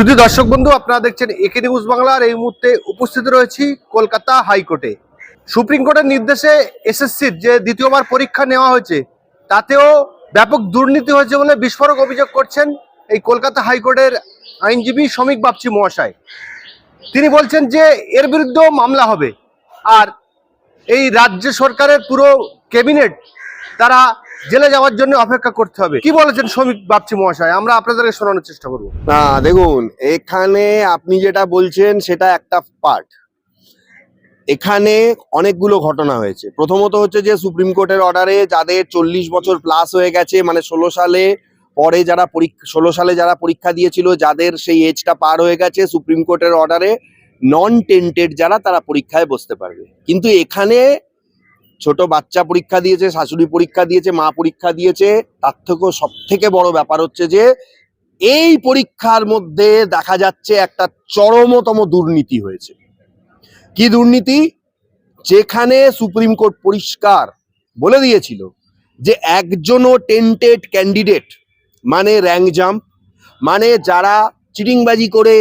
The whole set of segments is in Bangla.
শুধু দর্শক বন্ধু, আপনারা দেখছেন একে নিউজ বাংলার এই মুহূর্তে উপস্থিত রয়েছি কলকাতা হাইকোর্টে। সুপ্রিম কোর্টের নির্দেশে এসএসসির যে দ্বিতীয়বার পরীক্ষা নেওয়া হয়েছে, তাতেও ব্যাপক দুর্নীতি হয়েছে বলে বিস্ফোরক অভিযোগ করছেন এই কলকাতা হাইকোর্টের আইনজীবী শ্রমিক বাপচি মহাশয়। তিনি বলছেন যে এর বিরুদ্ধেও মামলা হবে। আর এই রাজ্য সরকারের পুরো ক্যাবিনেট, তারা জেলে যাওয়ার জন্য অপেক্ষা করতে হবে। কি বলেছেন শ্রমিক বাপচি মহাশয়? আমরা আপনাদেরকে শোনানোর চেষ্টা করব। না, দেখুন, এখানে আপনি যেটা বলছেন, সেটা একটা পার্ট এখানে অনেকগুলো ঘটনা হয়েছে। প্রথমত হচ্ছে যে, সুপ্রিম কোর্টের অর্ডারে যাদের চল্লিশ বছর প্লাস হয়ে গেছে মানে ষোলো সালে পরে যারা পরীক্ষা ষোলো সালে যারা পরীক্ষা দিয়েছিল, যাদের সেই এজটা পার হয়ে গেছে, সুপ্রিম কোর্টের অর্ডারে নন টেন্টেড যারা, তারা পরীক্ষায় বসতে পারবে। কিন্তু এখানে ছোট বাচ্চা পরীক্ষা দিয়েছে, শাশুড়ি পরীক্ষা দিয়েছে, মা পরীক্ষা দিয়েছে, তার থেকেও সব থেকে বড় ব্যাপার হচ্ছে যে, এই পরীক্ষার মধ্যে দেখা যাচ্ছে একটা চরমতম দুর্নীতি হয়েছে। কি দুর্নীতি? যেখানে সুপ্রিম কোর্ট পরিষ্কার বলে দিয়েছিল যে একজনও টেন্টেড ক্যান্ডিডেট মানে র্যাঙ্ক জাম্প মানে যারা চিটিংবাজি করে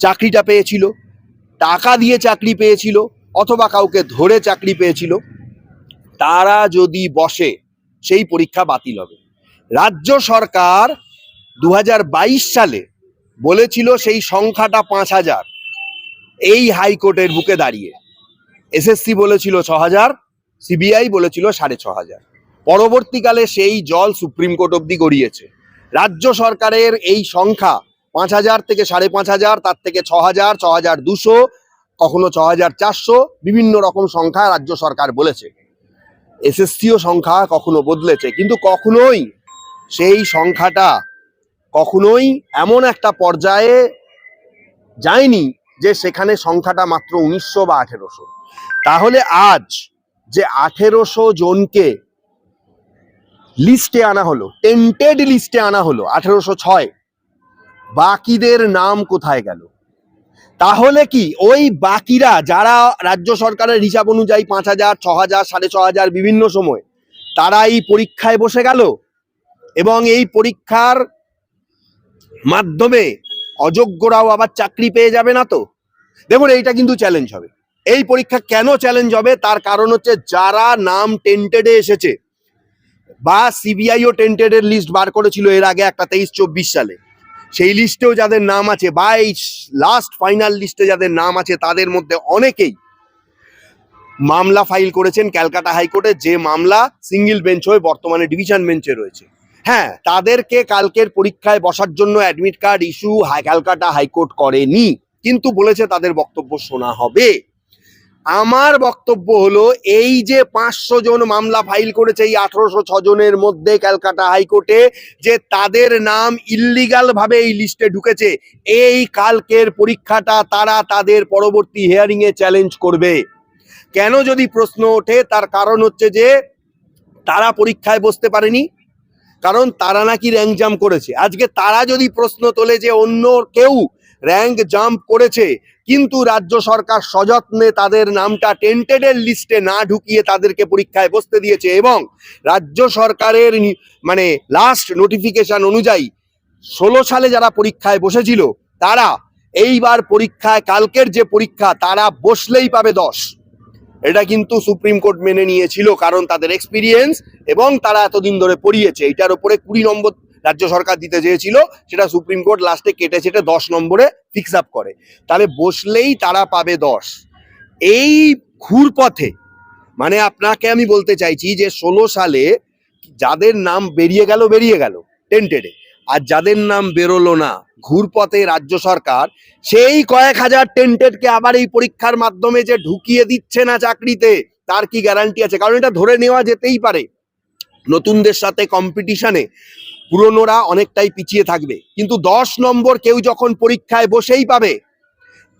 চাকরিটা পেয়েছিল, টাকা দিয়ে চাকরি পেয়েছিল, অথবা কাউকে ধরে চাকরি পেয়েছিল তারা যদি বসে, সেই পরীক্ষা বাতিল হবে। রাজ্য সরকার দু হাজার বাইশ সালে বলেছিল সেই সংখ্যাটা পাঁচ হাজার। এই হাইকোর্টের বুকে দাঁড়িয়ে এসএসসি বলেছিল ছ হাজার সিবিআই বলেছিল সাড়ে ছ হাজার পরবর্তীকালে সেই জল সুপ্রিম কোর্ট অব্দি গড়িয়েছে। রাজ্য সরকারের এই সংখ্যা পাঁচ হাজার থেকে সাড়ে পাঁচ হাজার, তার থেকে ছ হাজার ছ হাজার দুশো, কখনো ছ হাজার চারশো, বিভিন্ন রকম সংখ্যা রাজ্য সরকার বলেছে। এসএসসিও সংখ্যা কখনো বদলেছে, কিন্তু কখনোই সেই সংখ্যাটা কখনোই এমন একটা পর্যায়ে যায়নি যে সেখানে সংখ্যাটা মাত্র উনিশশো বা আঠেরোশো। তাহলে আজ যে আঠেরোশো জনকে লিস্টে আনা হলো, টেন্টেড লিস্টে আনা হলো আঠেরোশো ছয়, বাকিদের নাম কোথায় গেল? তাহলে কি ওই বাকিরা যারা রাজ্য সরকারের হিসাব অনুযায়ী পাঁচ হাজার, ছ হাজার, সাড়ে ছ হাজার বিভিন্ন সময়, তারা এই পরীক্ষায় বসে গেল এবং এই পরীক্ষার মাধ্যমে অযোগ্যরাও আবার চাকরি পেয়ে যাবে না তো? দেখুন, এইটা কিন্তু চ্যালেঞ্জ হবে। এই পরীক্ষা কেন চ্যালেঞ্জ হবে? তার কারণ হচ্ছে যারা নাম টেন্টেডে এসেছে বা সিবিআইও টেন্টেডের লিস্ট বার করেছিল এর আগে একটা তেইশ চব্বিশ সালে সেই লিস্টেও যাদের নাম আছে বা এই লাস্ট ফাইনাল লিস্টে যাদের নাম আছে, তাদের মধ্যে অনেকেই মামলা ফাইল করেছেন ক্যালকাটা হাইকোর্টে, যে মামলা সিঙ্গেল বেঞ্চ হয়ে বর্তমানে ডিভিশন বেঞ্চে রয়েছে। হ্যাঁ তাদেরকে কালকের পরীক্ষায় বসার জন্য admit card issue Calcutta high court করেনি। কিন্তু বলেছে তাদের বক্তব্য শোনা হবে। আমার বক্তব্য হলো, এই যে পাঁচশো জন মামলা ফাইল করেছে এই আঠারোশো জনের মধ্যে ক্যালকাটা হাইকোর্টে যে তাদের নাম ইল্লিগাল ভাবে এই লিস্টে ঢুকেছে, এই কালকের পরীক্ষাটা তারা তাদের পরবর্তী হিয়ারিং এ চ্যালেঞ্জ করবে। কেন যদি প্রশ্ন ওঠে, তার কারণ হচ্ছে যে তারা পরীক্ষায় বসতে পারেনি, কারণ তারা নাকি র্যাঙ্ক জাম্প করেছে। আজকে তারা যদি প্রশ্ন তোলে যে অন্য কেউ র্যাঙ্ক জাম্প করেছে কিন্তু রাজ্য সরকার সযত্নে তাদের নামটা টেন্টেডের লিস্টে না ঢুকিয়ে তাদেরকে পরীক্ষায় বসতে দিয়েছে এবং রাজ্য সরকারের মানে লাস্ট নোটিফিকেশন অনুযায়ী ষোলো সালে যারা পরীক্ষায় বসেছিল, তারা এইবার পরীক্ষায়, কালকের যে পরীক্ষা, তারা বসলেই পাবে দশ। এটা কিন্তু সুপ্রিম কোর্ট মেনে নিয়েছিল, কারণ তাদের এক্সপিরিয়েন্স এবং তারা এতদিন ধরে পড়িয়েছে। এটার উপরে কুড়ি নম্বর রাজ্য সরকার দিতে চেয়েছিল, সেটা সুপ্রিম কোর্ট লাস্টে কেটে ছেটে দশ নম্বরে ফিক্স আপ করে। তাহলে বসলেই তারা পাবে দশ। এই ঘুরপথে মানে আপনাকে আমি বলতে চাইছি যে ষোলো সালে যাদের নাম বেরিয়ে গেল বেরিয়ে গেল টেন্টেডে আর যাদের নাম বেরোলো না, ঘুরপথে রাজ্য সরকার, সেই কয়েক হাজার টেন্টেডকে আবার এই পরীক্ষার মাধ্যমে যে ঢুকিয়ে দিচ্ছে না চাকরিতে, তার কি গ্যারান্টি আছে? কারণ এটা ধরে নেওয়া যেতেই পারে। নতুনদের সাথে কম্পিটিশনে পুরনোরা অনেকটাই পিছিয়ে থাকবে। কিন্তু দশ নম্বর কেউ যখন পরীক্ষায় বসেই পাবে,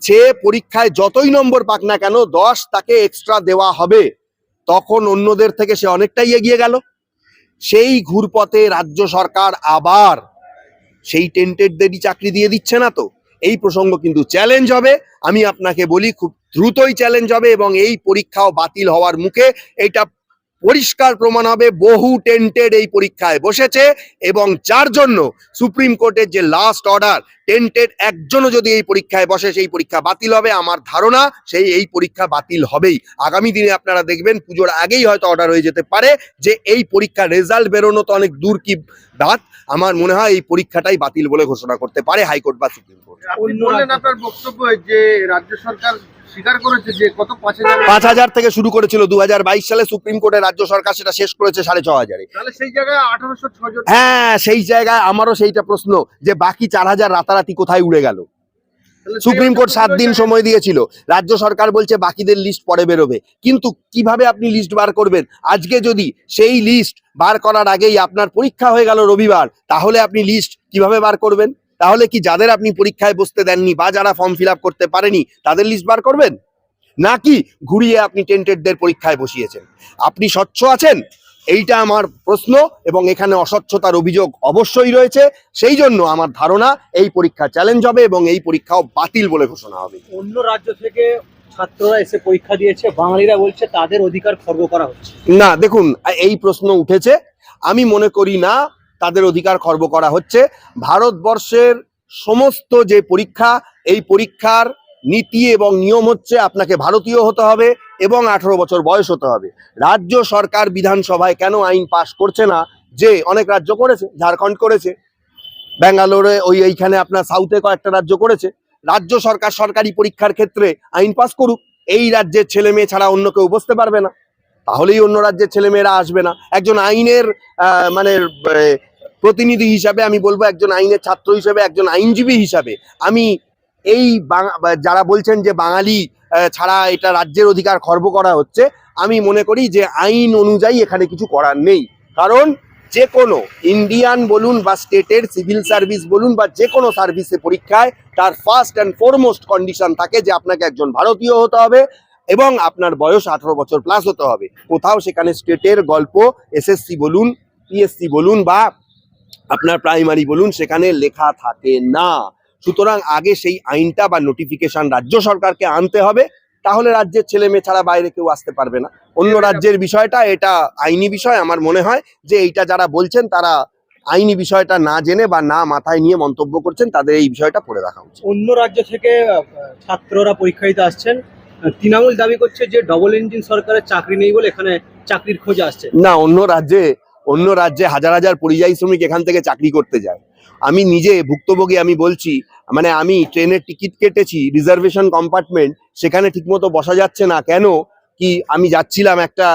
সে পরীক্ষায় যতই নম্বর পাক না কেন, দশ তাকে এক্সট্রা দেওয়া হবে। তখন অন্যদের থেকে সে অনেকটাই এগিয়ে গেল। সেই ঘুরপথে রাজ্য সরকার আবার সেই টেন্টেডদেরই চাকরি দিয়ে দিচ্ছে না তো। এই প্রসঙ্গ কিন্তু চ্যালেঞ্জ হবে। আমি আপনাকে বলি, খুব দ্রুতই চ্যালেঞ্জ হবে এবং এই পরীক্ষাও বাতিল হওয়ার মুখে এটা পরিষ্কার প্রমাণ হবে, বহু টেন্টেড এই পরীক্ষায় বসেছে এবং যার জন্য সুপ্রিম কোর্টের যে লাস্ট অর্ডার টেন্টেড একজনও যদি এই পরীক্ষায় বসে, সেই পরীক্ষা বাতিল হবে, আমার ধারণা সেই এই পরীক্ষা বাতিল হবেই। আগামী দিনে আপনারা দেখবেন, পুজোর আগেই হয়তো অর্ডার হয়ে যেতে পারে যে এই পরীক্ষার রেজাল্ট বেরোনো তো অনেক দূর কি বাত। আমার মনে হয় এই পরীক্ষাটাই বাতিল বলে ঘোষণা করতে পারে হাইকোর্ট বা সুপ্রিম কোর্ট। আপনার বক্তব্য যে রাজ্য সরকার স্বীকার করেছে যে কত পাঁচ হাজার থেকে শুরু করেছিল দু হাজার বাইশ সালে সুপ্রিম কোর্টের রাজ্য সরকার সেটা শেষ করেছে সাড়ে ছ হাজারে। সেই জায়গায় আঠারোশো হ্যাঁ সেই জায়গায় আমারও সেইটা প্রশ্ন যে বাকি চার হাজার রাতারাতি কোথায় উড়ে গেল? সুপ্রিম কোর্ট সাত দিন সময় দিয়েছিল রাজ্য সরকার বলছে বাকিদের লিস্ট পরে বেরোবে। কিন্তু কীভাবে আপনি লিস্ট বার করবেন? আজকে যদি সেই লিস্ট বার করার আগেই আপনার পরীক্ষা হয়ে গেল রবিবার তাহলে আপনি লিস্ট কীভাবে বার করবেন? তাহলে কি যাদের আপনি পরীক্ষায় বসতে দেননি বা যারা ফর্ম ফিল করতে পারেনি তাদের লিস্ট বার করবেন? নাকি ঘুরিয়ে আপনি টেন্টেডদের পরীক্ষায় বসিয়েছেন? আপনি স্বচ্ছ আছেন? এইটা আমার প্রশ্ন এবং এখানে অস্বচ্ছতার অভিযোগ অবশ্যই রয়েছে। সেই জন্য আমার ধারণা এই পরীক্ষা চ্যালেঞ্জ হবে এবং এই পরীক্ষাও বাতিল বলে ঘোষণা হবে। অন্য রাজ্য থেকে ছাত্ররা এসে পরীক্ষা দিয়েছে বাঙালিরা বলছে তাদের অধিকার খর্ব করা হচ্ছে। না দেখুন এই প্রশ্ন উঠেছে। আমি মনে করি না তাদের অধিকার খর্ব করা হচ্ছে। ভারতবর্ষের সমস্ত যে পরীক্ষা, এই পরীক্ষার নীতি এবং নিয়ম হচ্ছে আপনাকে ভারতীয় হতে হবে এবং আঠারো বছর বয়স হতে হবে। রাজ্য সরকার বিধানসভায় কেন আইন পাশ করছে না? যে অনেক রাজ্য করেছে, ঝাড়খণ্ড করেছে, ব্যাঙ্গালোরে ওই এইখানে আপনার সাউথে কয়েকটা রাজ্য করেছে। রাজ্য সরকার সরকারি পরীক্ষার ক্ষেত্রে আইন পাস করুক, এই রাজ্যের ছেলে মেয়ে ছাড়া অন্য কেউ বসতে পারবে না। তাহলেই অন্য রাজ্যের ছেলেমেয়েরা আসবে না। একজন আইনের মানে প্রতিনিধি হিসাবে আমি বলব একজন আইনের ছাত্র হিসাবে, একজন আইনজীবী হিসাবে আমি এই যারা বলছেন যে বাঙালি ছাড়া এটা রাজ্যের অধিকার খর্ব করা হচ্ছে, আমি মনে করি যে আইন অনুযায়ী এখানে কিছু করার নেই। কারণ যে কোনো ইন্ডিয়ান বলুন বা স্টেটের সিভিল সার্ভিস বলুন বা যে কোনো সার্ভিসে পরীক্ষায় তার ফার্স্ট অ্যান্ড ফরমোস্ট কন্ডিশন থাকে যে আপনাকে একজন ভারতীয় হতে হবে এবং আপনার বয়স আঠারো বছর প্লাস হতে হবে। কোথাও সেখানে স্টেটের গল্প এসএসসি বলুন পিএসসি বলুন বা আপনার প্রাইমারি বলুন সেখানে লেখা থাকে না। সুতরাং আগে সেই আইনটা বা নোটিফিকেশন রাজ্য সরকারকে আনতে হবে তাহলে রাজ্যের ছেলে মেয়ে ছাড়া বাইরে কেউ আসতে পারবে না। অন্য রাজ্যের বিষয়টা এটা আইনি বিষয় আমার মনে হয় যে এইটা যারা বলছেন তারা আইনি বিষয়টা না জেনে বা না মাথায় নিয়ে মন্তব্য করছেন তাদের এই বিষয়টা পড়ে রাখা উচিত। অন্য রাজ্য থেকে ছাত্ররা পরীক্ষা দিতে আসছেন। তৃণমূল দাবি করছে যে ডবল ইঞ্জিন সরকারের চাকরি নেই বলে এখানে চাকরির খোঁজ আসছে। না অন্য রাজ্যে অন্য রাজ্যে হাজার হাজার পরিযায়ী শ্রমিক এখান থেকে চাকরি করতে যায়। আমি নিজে ভুক্তভোগী, আমি বলছি মানে আমি ট্রেনের টিকিট কেটেছি, রিজার্ভেশন কম্পার্টমেন্ট, সেখানে ঠিকমতো বসা যাচ্ছে না। কেন? কি আমি যাচ্ছিলাম একটা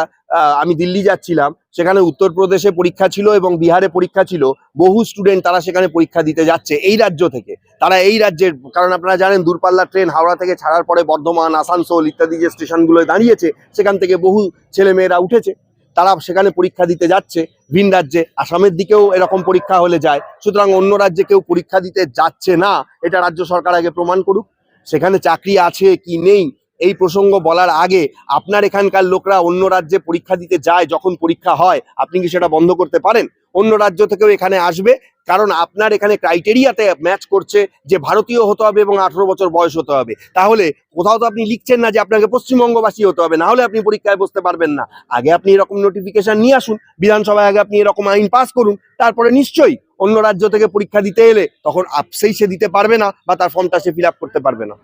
আমি দিল্লি যাচ্ছিলাম, সেখানে উত্তরপ্রদেশে পরীক্ষা ছিল এবং বিহারে পরীক্ষা ছিল, বহু স্টুডেন্ট তারা সেখানে পরীক্ষা দিতে যাচ্ছে এই রাজ্য থেকে। তারা এই রাজ্যের, কারণ আপনারা জানেন, দূরপাল্লার ট্রেন হাওড়া থেকে ছাড়ার পরে বর্ধমান, আসানসোল ইত্যাদি যে স্টেশনগুলোয় দাঁড়িয়েছে, সেখান থেকে বহু ছেলেমেয়েরা উঠেছে। তারা সেখানে পরীক্ষা দিতে যাচ্ছে, ভিন রাজ্যে। আসামের দিকেও এরকম পরীক্ষা হলে যায়। সুতরাং অন্য রাজ্যে কেউ পরীক্ষা দিতে যাচ্ছে না, এটা রাজ্য সরকার আগে প্রমাণ করুক। সেখানে চাকরি আছে কি নেই এই প্রসঙ্গ বলার আগে আপনার এখানকার লোকরা অন্য রাজ্যে পরীক্ষা দিতে যায় যখন পরীক্ষা হয়, আপনি কি সেটা বন্ধ করতে পারেন? অন্য রাজ্য থেকেও এখানে আসবে, কারণ আপনার এখানে ক্রাইটেরিয়াতে ম্যাচ করছে যে ভারতীয় হতে হবে এবং আঠারো বছর বয়স হতে হবে। তাহলে কোথাও তো আপনি লিখছেন না যে আপনাকে পশ্চিমবঙ্গবাসী হতে হবে, না হলে আপনি পরীক্ষায় বসতে পারবেন না। আগে আপনি এরকম নোটিফিকেশন নিয়ে আসুন, বিধানসভায় আগে আপনি এরকম আইন পাস করুন, তারপরে নিশ্চয়ই অন্য রাজ্য থেকে পরীক্ষা দিতে এলে তখন আপসেই সে দিতে পারবে না বা তার ফর্মটা সে ফিল করতে পারবে না।